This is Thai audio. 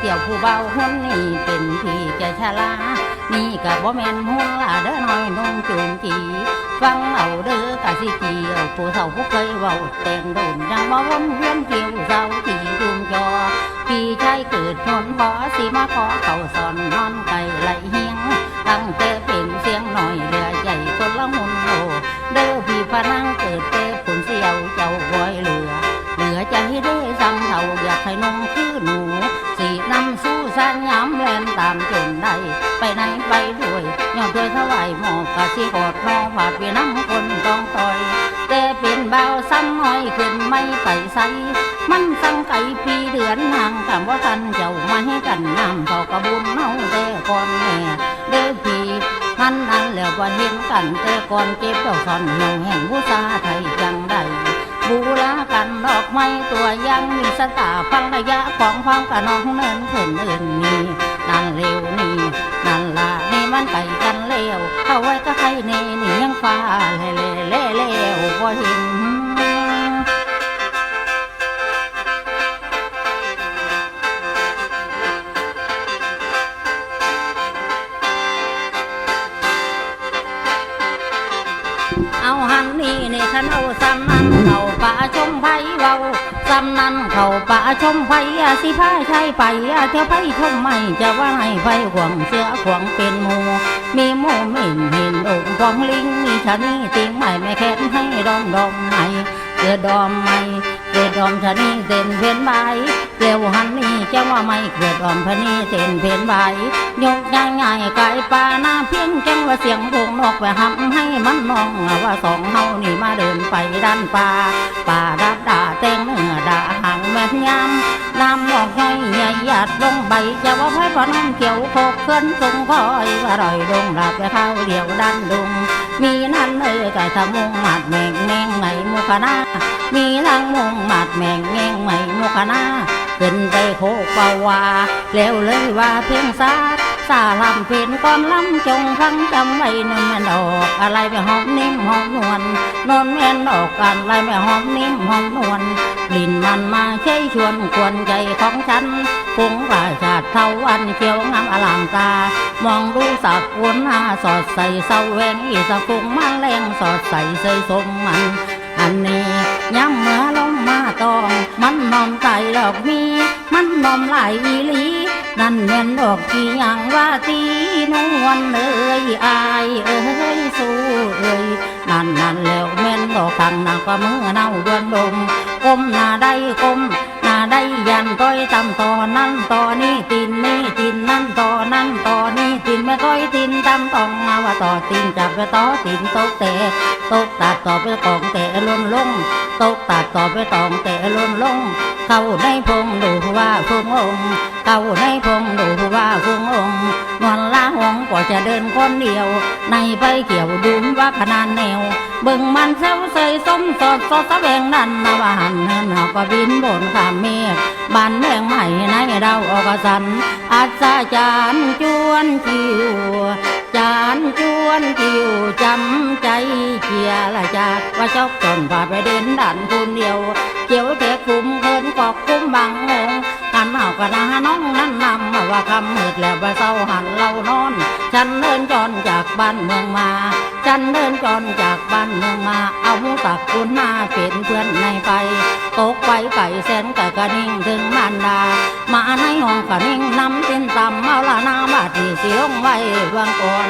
เกี่ยวผู้เบาหุ่นนี่เป็นพี่แกชะลา นี่กับบ่แมนหุ่นละเด้อน้อยนุ่งจูงจีฟังเอาเด้อกะสิเกี่ยวผู้เฒ่าผู้เคยเว้าแต่งโดนยังบ่วนเวียนเกี่ยวเศร้าที่จุมจอพี่ชายเกิดทนพอสิมาขอเขาสอนนอนไก่ไหลเฮียง ตั้งแต่เป็นเสียงหน่อยเรือใหญ่คนละมุนโลเด้อพี่พนัง จนได้ไปไหนไปด้วยยอดด้วยถวายหมอกกะสิกอดนอผาดเวียน้ำคนต้องต่อย แต่เป็นเบาซ้ำน้อยขึ้นไม่ไปใสมันสังไก่ปีเดือนห่างคำว่าทันเจ้ามาให้กันน้ำเท่ากระบุญเน่าแต่ก่อนแม่เด้อพี่มันนั้นแล้วว่าเห็นกันแต่ก่อนเก็บเจ้าซ่อนเหี่ยวแห่งผู้ซาไทยจังใดบูรากันดอกไม้ตัวยังมีสตาฟังระยะของความกะน้องเนินเขินเอินนี่ นั่นเร็วนี่นั่นละนี่มันไปกันเร็วเข้าไว้ก็ใครเนนี่ยังฟ้าเล่เล่เล่เล่วพอเห็นเอาหันนี่นี่ฉันเอาซ้ำนั้นเขาป่าชมไผ่เบา นั้นเขาป่าชมไผ่อาสิพาใช่ไปเที่ยวไผ่ชมไม่จะว่าให้ไผ่ขวงเสือขวงเป็นหมูมีหมูม็นห็นองค์ของลิงมีชะนี่ติงใหม่ไม่แค้นให้ดอมดอมใหม่เกิดดอมใหม่เกิดดอมชะนี่เต้นเพียนใบเกลียวหันนี่จะว่าไม่เกิดดอมพะนี่เต้นเพียนใบยกง่ายง่ายๆไก่ปลาหน้าเพียงจังว่าเสียงพงนกไปหำให้มันมองว่าสองเฮานี่มาเดินไปด้านป่าป่าดัดด่าแต่งเนื้ อด่าหางแม่นยำน้ำหมอกย่อยใหญ่หยาดลงใบจะว่าไพ่พอน้ำเขียวโคกเคลื่อนทรงคอยว่าร่อยดงหลับไปเข้าเดียวดันดุงมีนั่นเอ้ยไก่ทะมุงหมัดแมงแมงไหมมุขนามีทั้งมุงหมัดแมงแมงไหมมุขนาขึ้นไปโคกเปาวาแล้วเลยว่าเพียงซาด ซาลำเพนก่อนลำจงฟังจำไว้นนแม่นดอกอะไรไปหอมนิ่มหอมนวลนนแม่นดอกอะไรไปหอมนิ่มหอมนวลกลิ่นมันมาใช้ชวนควรใจของฉันคงประชาเท่าวันเขียวงามอลังตา มองดูสักวนหน้าสอดใส่เสาแวงอีสะฟุงมาแรงสอดใส่เสยสมมัน อันนี้ย้ำเมื่อลมมาตอง มันนอมใจดอกมี มันนอมไหลายอีลี นั่นแม่นดอกที่ยังว่าตีนวลเอ้ยอายเอ้ยสู้เอ้ยนั่นนั่นแล้วแม่นดอกขังนางกว่ามือเน่าดวนลมก้มหน้าได้ก้มหน้าได้ยันต้อยตำต่อนั่นต่อนี่ตินนี่ตินนั่นต่อนั่นต่อ นี่ตินไม่ต้อยตินตำตองมาว่าต่อตินจับไปต่อตินตกเตะตกตัดต่อไปกองเตะล้นลงตกตัดต่อไปตองเตะล้นลง เข้าในพงดูว่าพงองเข้าในพงดูว่าพงองนวลละหงกว่าจะเดินคนเดียว ในไปเกี่ยวดุมว่าขนาดแนวเบิ่งมันเซลเซยสมสดสดสะแบงนั่นนะว่าหันหินาก็บินบนข้ามเมฆบ้านแมงใหม่ใน เราออกสันอาจาจารย์จวนคิวจานจวนคิวจำใจเชียละจากว่าชอกจนพาไปเดินดันคนเดียวเจียวเทคุ้มเคินกอกคุมบังงง กันเอากระนาน้องนั้นนำมาว่าคำมืดแล้วว่าเศร้าหันเรานอน ฉันเดินจรจากบ้านเมืองมา ฉันเดินจรจากบ้านเมืองมา เอาตักคุณมาเป็นเพื่อนในไป ตกไปไก่แสนกะกระนิ่งถึงมารดา มาในห้องกะนิ่งน้ำเต้นตำเอาละนาบาดที่สิลงไว้วางก่อน